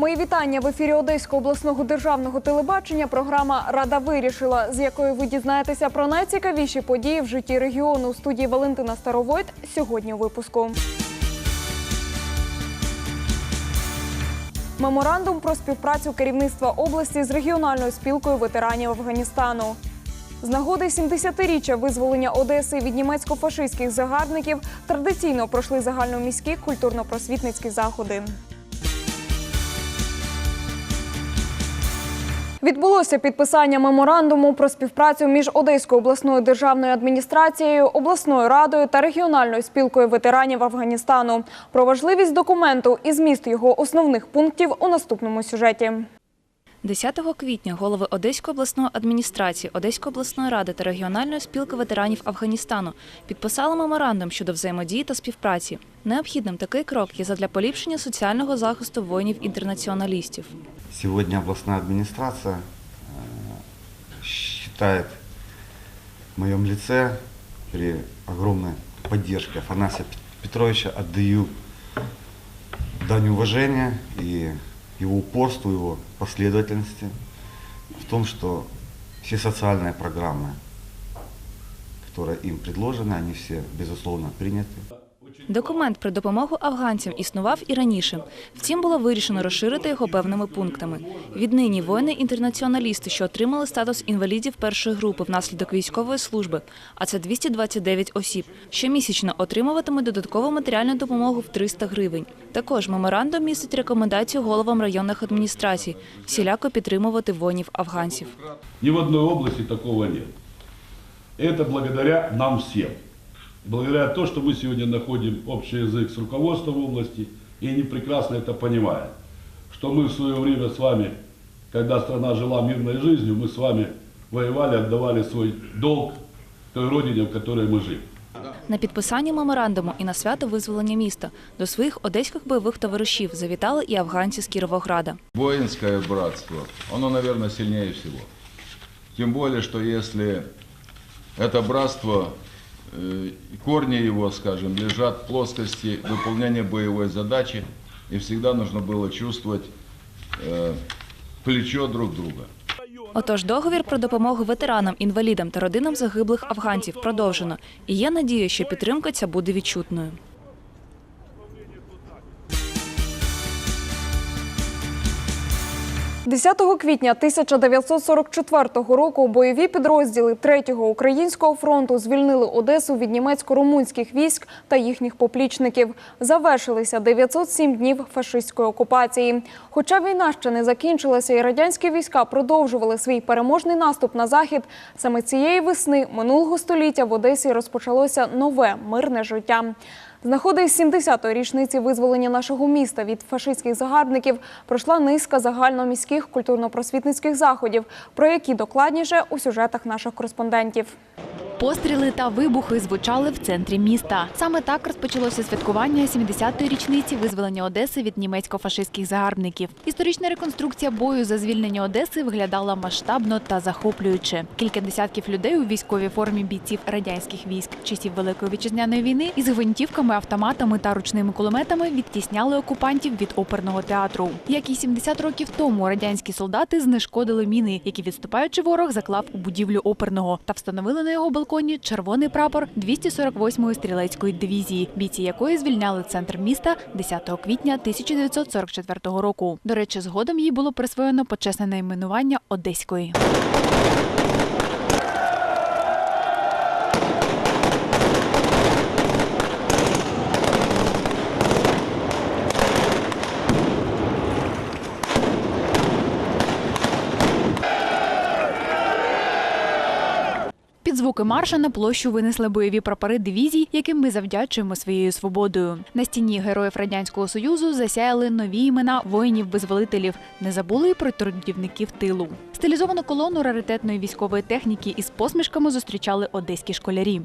Мої вітання в ефірі Одеського обласного державного телебачення. Програма Рада вирішила, з якою ви дізнаєтеся про найцікавіші події в житті регіону у студії Валентина Старовойт. Сьогодні у випуску. Меморандум про співпрацю керівництва області з регіональною спілкою ветеранів Афганістану. З нагоди 70-річчя визволення Одеси від німецько-фашистських загарбників традиційно пройшли загальноміські культурно-просвітницькі заходи. Відбулося підписання меморандуму про співпрацю між Одеською обласною державною адміністрацією, обласною радою та регіональною спілкою ветеранів Афганістану. Про важливість документу і зміст його основних пунктів у наступному сюжеті. 10 квітня голови Одеської обласної адміністрації, Одеської обласної ради та регіональної спілки ветеранів Афганістану підписали меморандум щодо взаємодії та співпраці. Необхідним такий крок є задля поліпшення соціального захисту воїнів-інтернаціоналістів. Сегодня областная администрация э, считает в моем лице при огромной поддержке Афанасия Пет- Петровича отдаю дань уважения и его упорству, его последовательности в том, что все социальные программы, которые им предложены, они все, безусловно, приняты. Документ про допомогу афганцям існував і раніше. Втім, було вирішено розширити його певними пунктами. Віднині воїни-інтернаціоналісти, що отримали статус інвалідів першої групи внаслідок військової служби, а це 229 осіб, щомісячно отримуватимуть додаткову матеріальну допомогу в 300 гривень. Також меморандум містить рекомендацію головам районних адміністрацій всіляко підтримувати воїнів-афганців. Ни в одной области такого нет. Это благодаря нам всем Благодаря тому, что мы сегодня находим общий язык с руководством области, и они прекрасно это понимают. Что мы в свое время с вами, когда страна жила мирной жизнью, мы с вами воевали, отдавали свой долг той родине, в которой мы живем. На підписанні меморандуму і на свято визволення міста до своїх одеських бойових товаришів завітали і афганці з Кіровограда. Воинское братство, оно, наверное, сильнее всего. Тем более, что если это братство, э, корни его, скажем, лежат в плоскости выполнения боевой задачи, и всегда нужно было чувствовать э, плечо друг друга. Отож, договір про допомогу ветеранам, інвалідам та родинам загиблих афганців продовжено. І є надія, що підтримка ця буде відчутною. – 10 квітня 1944 року бойові підрозділи 3-го українського фронту звільнили Одесу від німецько-румунських військ та їхніх поплічників. Завершилися 907 днів фашистської окупації. Хоча війна ще не закінчилася і радянські війська продовжували свій переможний наступ на захід, саме цієї весни минулого століття в Одесі розпочалося нове мирне життя. З нагоди 70-ї річниці визволення нашого міста від фашистських загарбників пройшла низка загальноміських культурно-просвітницьких заходів, про які докладніше у сюжетах наших кореспондентів. Постріли та вибухи звучали в центрі міста. Саме так розпочалося святкування 70-ї річниці визволення Одеси від німецько-фашистських загарбників. Історична реконструкція бою за звільнення Одеси виглядала масштабно та захоплююче. Кілька десятків людей у військовій формі бійців радянських військ часів Великої вітчизняної війни із гвинтівками, автоматами та ручними кулеметами відтісняли окупантів від оперного театру. Як і 70 років тому радянські солдати знешкодили міни, які відступаючи ворог заклав у будівлю оперного та встановили на його балконі червоний прапор 248-ї стрілецької дивізії, бійці якої звільняли центр міста 10 квітня 1944 року. До речі, згодом їй було присвоєно почесне найменування Одеської. Звуки марша на площу винесли бойові прапори дивізій, яким ми завдячуємо своєю свободою. На стіні героїв радянського союзу засяяли нові імена воїнів-визволителів. Не забули і про трудівників тилу. Стилізовану колону раритетної військової техніки із посмішками зустрічали одеські школярі.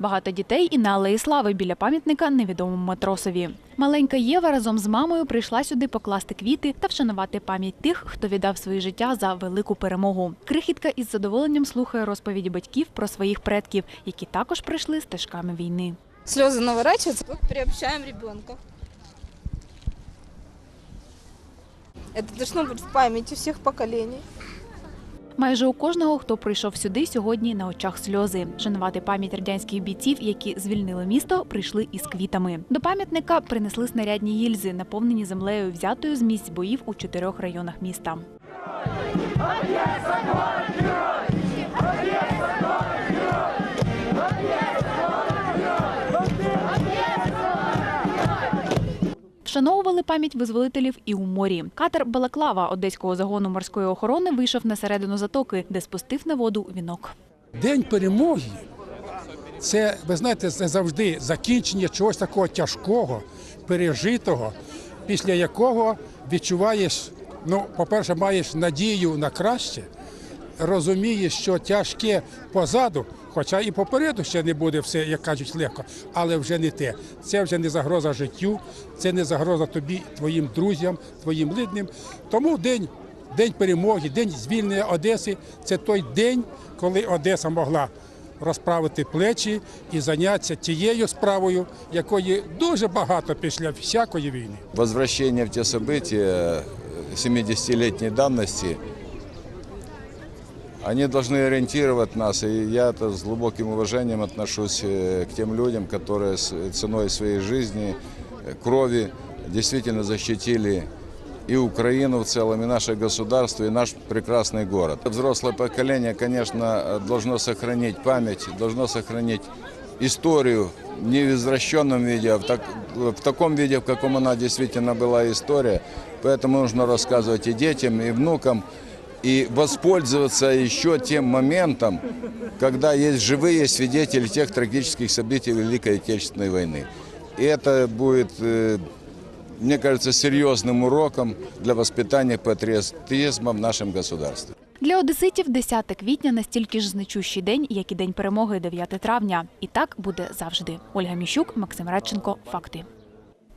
Багато дітей і на алеї слави біля пам'ятника невідомому матросові. Маленька Єва разом з мамою прийшла сюди покласти квіти та вшанувати пам'ять тих, хто віддав своє життя за велику перемогу. Крихітка із задоволенням слухає розповіді батьків про своїх предків, які також прийшли стежками війни. Слезы наворачиваются, вот приобщаем ребенка. Это должно быть в памяти всех поколений. Майже у кожного, хто прийшов сюди сьогодні, на очах сльози. Шанувати пам'ять радянських бійців, які звільнили місто, прийшли із квітами. До пам'ятника принесли снарядні гільзи, наповнені землею, взятою з місць боїв у чотирьох районах міста. Вшановували пам'ять визволителів і у морі. Катер Балаклава одеського загону морської охорони вийшов на середину затоки, де спустив на воду вінок. День перемоги це, ви знаєте, це завжди закінчення чогось такого тяжкого, пережитого, після якого відчуваєш, ну, по-перше, маєш надію на краще, розумієш, що тяжке позаду, хоча і попереду ще не буде все, як кажуть, легко, але вже не те. Це вже не загроза життю, це не загроза тобі, твоїм друзям, твоїм рідним. Тому день, день перемоги, день звільнення Одеси це той день, коли Одеса могла розправити плечі і зайнятися тією справою, якої дуже багато після всякої війни. Возвращение в те события 70-летней давности, они должны ориентировать нас. И я это с глубоким уважением отношусь э, к тем людям, которые с ценой своей жизни, э, крови действительно защитили и Украину в целом, и наше государство, и наш прекрасный город. Взрослое поколение, конечно, должно сохранить память, должно сохранить историю не в извращенном виде, а в, так- в таком виде, в каком она действительно была история. Поэтому нужно рассказывать и детям, и внукам, и воспользоваться еще тем моментом, когда есть живые свидетели тех трагических событий Великой Отечественной войны. И это будет, э, мне кажется, серьезным уроком для воспитания патриотизма в нашем государстве. Для одеситів 10 квітня настільки ж значущий день, як і день перемоги 9 травня. І так буде завжди. Ольга Міщук, Максим Радченко. Факти.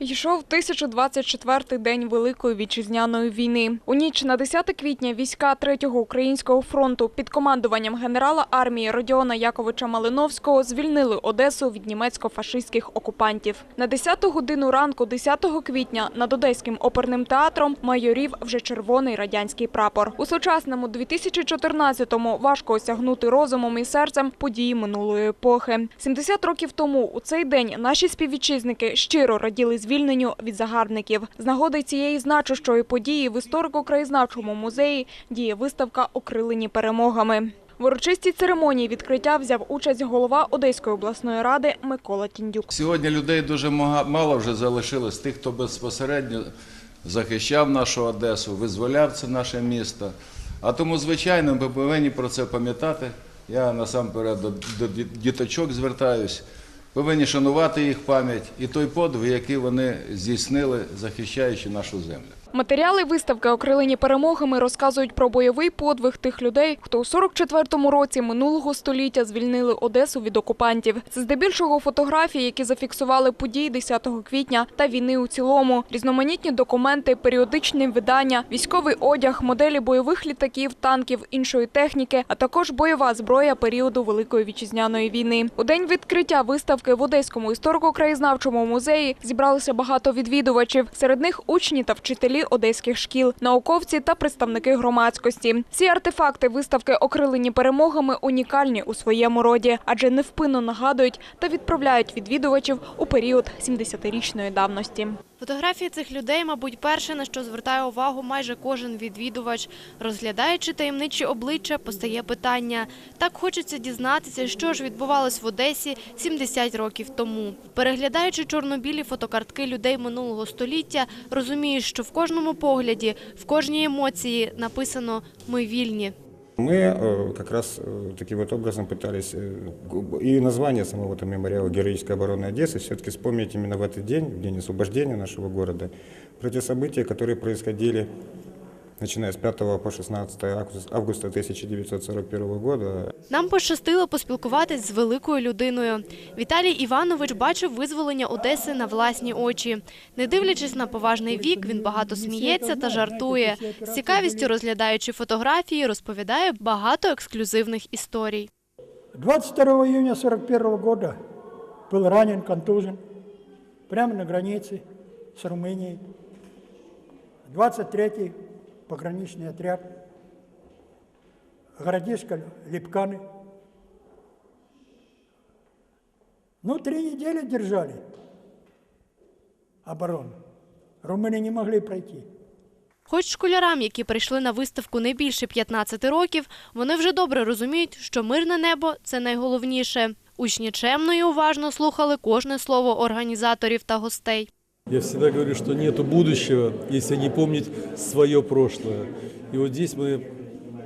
Йшов 1024-й день Великої вітчизняної війни. У ніч на 10 квітня війська 3-го українського фронту під командуванням генерала армії Родіона Яковича Малиновського звільнили Одесу від німецько-фашистських окупантів. На 10 годину ранку 10 квітня над Одеським оперним театром майорів вже червоний радянський прапор. У сучасному 2014-му важко осягнути розумом і серцем події минулої епохи. 70 років тому у цей день наші співвітчизники щиро раділи звільненню від загарбників. З нагоди цієї значущої події в історико-краєзнавчому музеї діє виставка «Окрилені перемогами». В урочистій церемонії відкриття взяв участь голова Одеської обласної ради Микола Тіндюк. Сьогодні людей дуже мало вже залишилось тих, хто безпосередньо захищав нашу Одесу, визволяв це наше місто. А тому, звичайно, ми повинні про це пам'ятати. Я насамперед до, діточок звертаюсь. Повинні шанувати їх пам'ять і той подвиг, який вони здійснили, захищаючи нашу землю. Матеріали виставки «Окрилені перемогами» розказують про бойовий подвиг тих людей, хто у 44-му році минулого століття звільнили Одесу від окупантів. Це здебільшого фотографії, які зафіксували події 10 квітня та війни у цілому, різноманітні документи, періодичні видання, військовий одяг, моделі бойових літаків, танків, іншої техніки, а також бойова зброя періоду Великої вітчизняної війни. У день відкриття виставки в Одеському історико-краєзнавчому музеї зібралося багато відвідувачів. Серед них учні та вчителі одеських шкіл, науковці та представники громадськості. Ці артефакти виставки окрилені перемогами унікальні у своєму роді, адже невпинно нагадують та відправляють відвідувачів у період 70-річної давності. Фотографії цих людей, мабуть, перше, на що звертає увагу майже кожен відвідувач. Розглядаючи таємничі обличчя, постає питання. Так хочеться дізнатися, що ж відбувалось в Одесі 70 років тому. Переглядаючи чорно-білі фотокартки людей минулого століття, розумієш, що в кожному погляді, в кожній емоції написано «Ми вільні». Мы э, как раз э, таким вот образом пытались э, г- и название самого этого мемориала «Героическая оборона Одессы» все-таки вспомнить именно в этот день, в день освобождения нашего города, про те события, которые происходили начиная с 5 по 16 августа- августа 1941 года. Нам пощастило поспілкуватись з великою людиною. Віталій Іванович бачив визволення Одеси на власні очі. Не дивлячись на поважний вік, він багато сміється та жартує. З цікавістю розглядаючи фотографії, розповідає багато ексклюзивних історій. 22 июня 1941 года был ранен, контужен, прямо на границе с Румынией. 23-й пограничный отряд, городишко Липканы. Ну, три недели держали оборону. Румыны не могли пройти. Хоч школярам, які прийшли на виставку не більше 15 років, вони вже добре розуміють, що мирне небо це найголовніше. Учні чемно і уважно слухали кожне слово організаторів та гостей. Я всегда говорю, что нет будущего, если не помнить свое прошлое. И вот здесь мы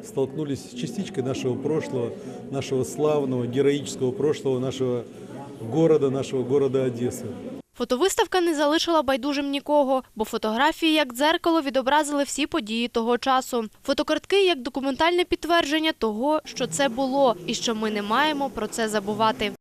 столкнулись с частичкой нашего прошлого, нашего славного, героического прошлого нашего города, нашего города Одессы. Фотовиставка не залишила байдужим нікого, бо фотографії як дзеркало відобразили всі події того часу. Фотокартки як документальне підтвердження того, що це було і що ми не маємо про це забувати.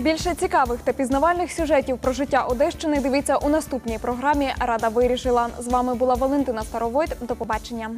Більше цікавих та пізнавальних сюжетів про життя Одещини дивіться у наступній програмі Рада вирішила. З вами була Валентина Старовойт. До побачення.